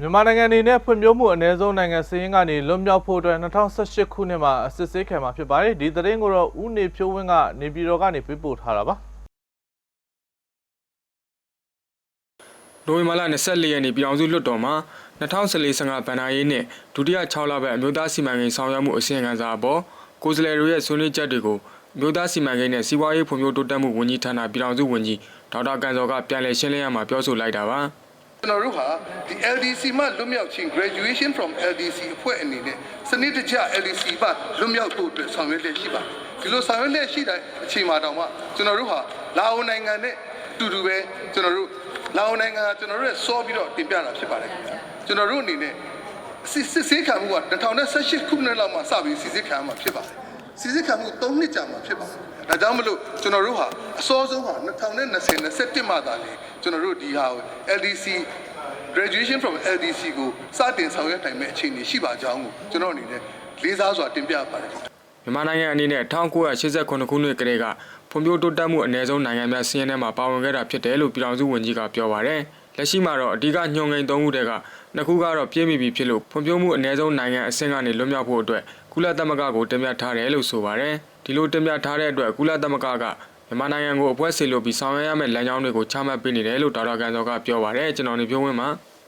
မြန်မာနိုင်ငံအနေနဲ့ဖွံ့ဖြိုးမှုအ ਨੇ ဆုံးနိုင်ငံစည်းရင်းကနေလွတ်မြောက်ဖို့အတွက်2018ခုနှစ်မှာအစစ်ဆေးခံမှာဖြစ်ပါတယ်ဒီသတင်းကိုတော့ဦးနေဖြိုးဝင်းကနေပြည်တော်ကနေပေးပို့ထားတာပါနိုဝင်ဘာလ24ရက်နေ့ပြည်အောင်စုလွှတ်တော်မှာ2014-15ဘဏ္ဍာရေးနှင့်ဒုတိယ6လပတ်အမျိုးသားစီမံကိန်းဆောင်ရွက်မှုအစီရင်ခံစာအပေါ်ကိုယ်စားလှယ်တို့ရဲ့ဆွေးနွေးချက်တွေကိုအမျိုးသားစီမံကိန်းနဲ့စီးပွားရေးဖွံ့ဖြိုးတိုးတက်မှုဝန်ကြီးဌာနပြည်အောင်စုဝန်ကြီးဒေါက်တာကန်စောကပြန်လည်ရှင်းလင်းရမှာပြောဆိုလိုက်တာပါကျွ န်တော်တို့ဟာဒီ LDC မှလွတ်မြောက်ခြင်း graduation from LDC အဖွဲ့အနေနဲ့စနစ်တကျ LDC မှလွတ်မြောက်ဖို့အတွက်ဆောင်ရွက်လက်ရှိပါတယ်ဒီလိုဆောင်ရွက်လက်ရှိတဲ့အချိန်မှာတောင်မှကျွန်တော်တို့ဟာလာအိုနိုင်ငံနဲ့အတူတူပဲကျွန်တော်တို့လာအိုနိုင်ငံကကျွန်တော်တို့ရဲ့စောပြီးတော့တင်ပြတာဖြစ်ပါတယ်ကျွန်တော်တို့အနေနဲ့စစ်စစ်ဆေးခံမှုက2018ခုနှစ်လောက်မှစပြီးစစ်ဆေးခံမှာဖြစ်ပါတယ် စစ်ဆေးခံမှု3နှစ်ကြာမှာဖြစ်ပါတယ်ဒါကြောင့်မလို့ကျွန်တော်တို့ဟာအစောဆုံးဟာ2020 21မှသာလေကျွန်တော်တို့ဒီဟာကို LDC graduation from LDC ကိုစတင်ဆောင်ရွက်နိုင်မဲ့အခြေအနေရှိပါကြောင်းကိုကျွန်တော်အနေနဲ့လေးစားစွာတင်ပြပါတယ်မြန်မာနိုင်ငံအနေနဲ့1989ခုနှစ်ကတည်းကဖွံ့ဖြိုးတိုးတက်မှုအ ਨੇ ဆုံးနိုင်ငံများစီးရင်ထဲမှာပါဝင်ခဲ့တာဖြစ်တယ်လို့ပြည်အောင်စုဝန်ကြီးကပြောပါရယ်လက်ရှိမှာတော့အဓိကညှို့ငိန်၃ခုတည်းကနှစ်ခုကတော့ပြည့်မီပြီဖြစ်လို့ဖွံ့ဖြိုးမှုအ ਨੇ ဆုံးနိုင်ငံအဆင့်ကနေလွတ်မြောက်ဖို့အတွက် ကုလသမဂ္ဂကိုတင်ပြထားတယ်လို့ဆိုပါရယ်ဒီလိုတင်ပြထားတဲ့အတွက်ကုလသမဂ္ဂကမြန်မာနိုင်ငံကိုအဖွဲ့ဆေလို့ပြီးဆောင်ရွက်ရမယ့်လမ်းကြောင်းတွေကိုချမှတ်ပေးနေတယ်လို့ဒေါက်တာကန်စောကပြောပါရယ်ကျွန်တော်နေပြောဝင်းမှာ